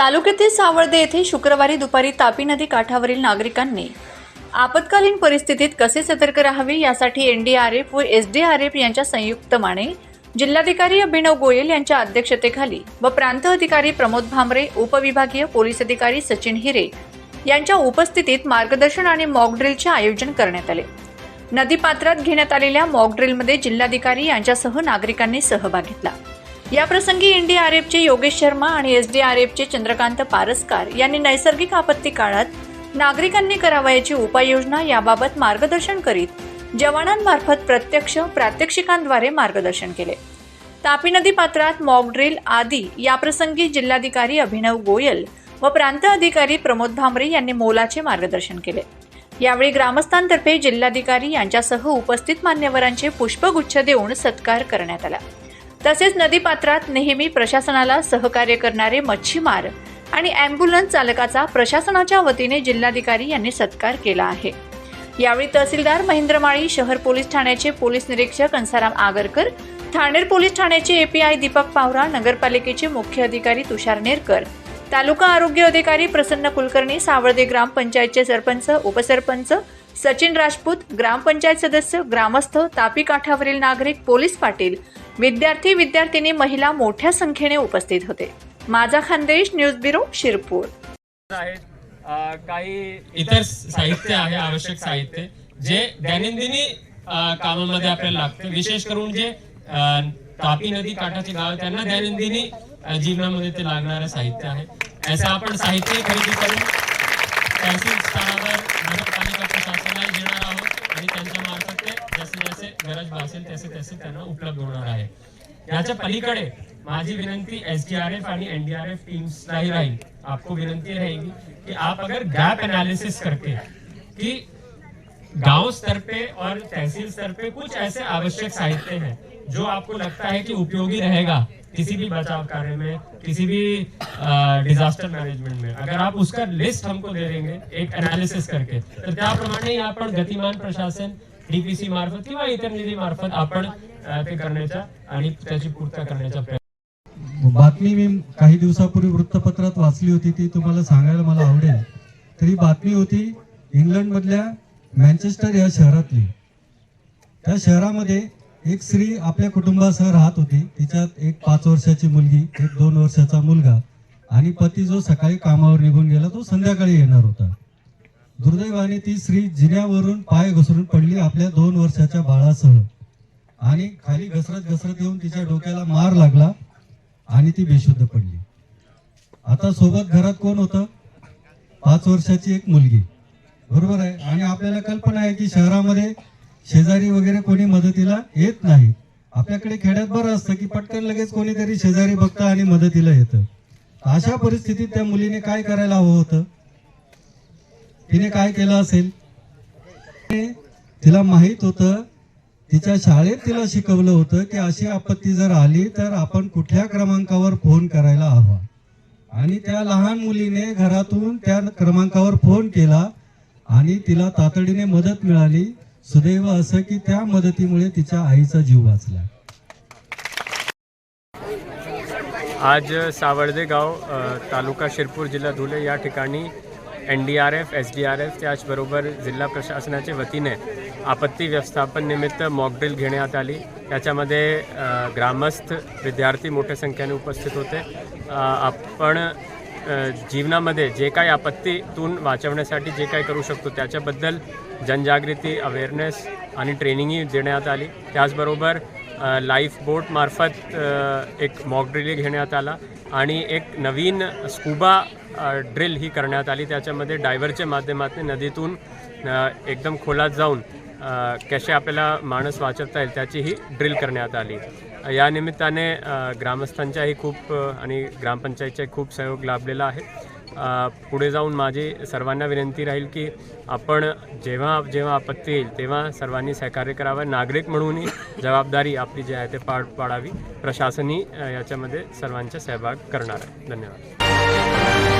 तालुक्यातील सावर्दे येथे शुक्रवारी दुपारी तापी नदी काठावरील नागरिकांनी आपत्कालीन परिस्थितीत कसे सतर्क राहावे यासाठी एनडीआरएफ व एसडीआरएफ यांच्या संयुक्त माने जिल्हाधिकारी अभिनव गोयल यांच्या अध्यक्षतेखाली व प्रांत अधिकारी प्रमोद भामरे उपविभागीय पोलीस अधिकारी सचिन हिरे यांच्या उपस्थितीत मार्गदर्शन आणि मॉकड्रिलचे आयोजन करण्यात आले. नदीपात्रात घेण्यात आलेल्या मॉकड्रिलमध्ये जिल्हाधिकारी यांच्यासह नागरिकांनी सहभाग घेतला. याप्रसंगी एनडीआरएफचे योगेश शर्मा आणि एसडीआरएफचे चंद्रकांत पारसकार यांनी नैसर्गिक आपत्ती काळात नागरिकांनी करावयाची उपाययोजना याबाबत मार्गदर्शन करीत जवानांमार्फत प्रत्यक्ष प्रात्यक्षिकांद्वारे मार्गदर्शन केले. तापी नदी पात्रात मॉक ड्रिल आदी याप्रसंगी जिल्हाधिकारी अभिनव गोयल व प्रांत अधिकारी प्रमोद भामरे यांनी मोलाचे मार्गदर्शन केले. यावेळी ग्रामस्थांतर्फे जिल्हाधिकारी यांच्यासह उपस्थित मान्यवरांचे पुष्पगुच्छ देऊन सत्कार करण्यात आला. तसेच नदीपात्रात नेहमी प्रशासनाला सहकार्य करणारे मच्छीमार आणि अँब्युलन्स चालकाचा प्रशासनाच्या वतीने जिल्हाधिकारी यांनी सत्कार केला आहे. यावेळी तहसीलदार महेंद्र माळी शहर पोलीस ठाण्याचे पोलीस निरीक्षक अंसाराम आगरकर ठाणेर पोलीस ठाण्याचे एपीआय दीपक पावरा नगरपालिकेचे मुख्य अधिकारी तुषार नेरकर तालुका आरोग्य अधिकारी प्रसन्न कुलकर्णी सावळदे ग्रामपंचायतचे सरपंच उपसरपंच सचिन राजपूत ग्रामपंचायत सदस्य ग्रामस्थ तापी काठावरील नागरिक पोलीस पाटील विद्यार्थी विद्यार्थिनी महिला मोठ्या संख्येने उपस्थित होते. माझा खानदेश न्यूज ब्युरो शिरपूर. काही इतर साहित्य आहे आवश्यक साहित्य जे दैनंदिनी कामामध्ये आपल्याला लागते. विशेष करून जे तापी नदी काठाचे गाव त्यांना दैनंदिनी जीवनामध्ये ते लागणारं साहित्य आहे. असं आपण साहित्य खरेदी करून तहसील स्तरावर नगरपालिका प्रशासनाला देणार आहोत आणि त्यांच्या मार्फत जसे जसे गरज भासेल तसे तसे त्यांना उपलब्ध होणार आहे. याच्या पलीकडे माझी विनंती एस डी आर एफ़ आणि एनडीआरएफ टीम्सलाही राहील. आपको विनंती रहेगी कि आप अगर गैप एनालिसिस करके कि गाँव स्तर पे और तहसील स्तर पे कुछ ऐसे आवश्यक साहित्य हैं जो आपको लगता है कि उपयोगी रहेगा किसी भी बचाव कार्य में किसी भी डिजास्टर मैनेजमेंट में अगर आप उसका लिस्ट हमको दे देंगे एक एनालिसिस करके तर त्याप्रमाणे आपण गतिमान प्रशासन डीपीसी मार्फत किंवा इतर निधी मार्फत आपण ते करण्याचा आणि त्याची पूर्तता करण्याचा प्रयत्न बातमी मी काही दिवसापूर्वी वृत्तपत्रात वाचली होती ती तुम्हाला सांगायला मला आवडेल. तर ही बातमी होती इंग्लंड मधल्या मँचेस्टर या शहरातली. त्या शहरामध्ये एक स्त्री आपल्या कुटुंबासह राहत होती. तिच्यात एक पाच वर्षाची मुलगी एक दोन वर्षाचा मुलगा आणि पती जो सकाळी कामावर निघून गेला तो संध्याकाळी येणार होता. दुर्दैवाने ती स्त्री जिन्यावरून पाय घसरून पडली आपल्या दोन वर्षाच्या बाळासह आणि खाली घसरत घसरत येऊन तिच्या डोक्याला मार लागला आणि ती बेशुद्ध पडली. आता सोबत घरात कोण होतं? पाच वर्षाची एक मुलगी. बरोबर आहे. आणि आपल्याला कल्पना आहे की शहरामध्ये शेजारी वगैरे कोणी मदतीला येत नाही. आपल्याकडे खेड्यात बरं असतं की पटकन लगेच कोणीतरी शेजारी बघतं आणि मदतीला येतं. अशा परिस्थितीत त्या मुलीने काय करायला हवं होतं? तिने काय केलं असेल? तिला माहीत होतं तिच्या शाळेत तिला शिकवलं होतं की अशी आपत्ती जर आली तर आपण कुठल्या क्रमांकावर फोन करायला हवा. आणि त्या लहान मुलीने घरातून त्या क्रमांकावर फोन केला आणि तिला तातडीने मदत मिळाली. सुदैव असं की त्या मदतीमुळे तिच्या आईचा जीव वाचला. आज सावर्दे गाव तालुका शिरपूर जिल्हा धुळे या ठिकाणी N D R F S D R F त्याचबरोबर जिल्हा प्रशासनाच्या वतीने आपत्ती व्यवस्थापन निमित्त मॉकड्रिल घेण्यात आली. त्याच्यामध्ये ग्रामस्थ विद्यार्थी मोठ्या संख्येने उपस्थित होते. आपण जीवनामध्ये जे काही आपत्तीतून वाचवण्यासाठी जे काही करू शकतो त्याच्याबद्दल जनजागृती अवेअरनेस आणि ट्रेनिंगही देण्यात आली. त्याचबरोबर लाईफ बोटमार्फत एक मॉक ड्रिल घेण्यात आला आणि एक नवीन स्कुबा ड्रिल ही करण्यात आली. त्याच्यामध्ये डायव्हरच्या माध्यमातून नदीतून एकदम खोलात जाऊन कसे आपल्याला माणूस वाचवता येईल त्याचीही ड्रिल करण्यात आली. या निमित्ताने ग्रामस्थांच्याही खूप आणि ग्रामपंचायतचाही खूप सहयोग लाभलेला आहे. पुढे जाऊन माझी सर्वांना विनंती राहील की आपण जेव्हा जेव्हा आपत्ती येईल तेव्हा सर्वांनी सहकार्य करावं. नागरिक म्हणूनही जबाबदारी आपली जी आहे ते पाड पाडावी. प्रशासनही याच्यामध्ये सर्वांचा सहभाग करणार आहे. धन्यवाद.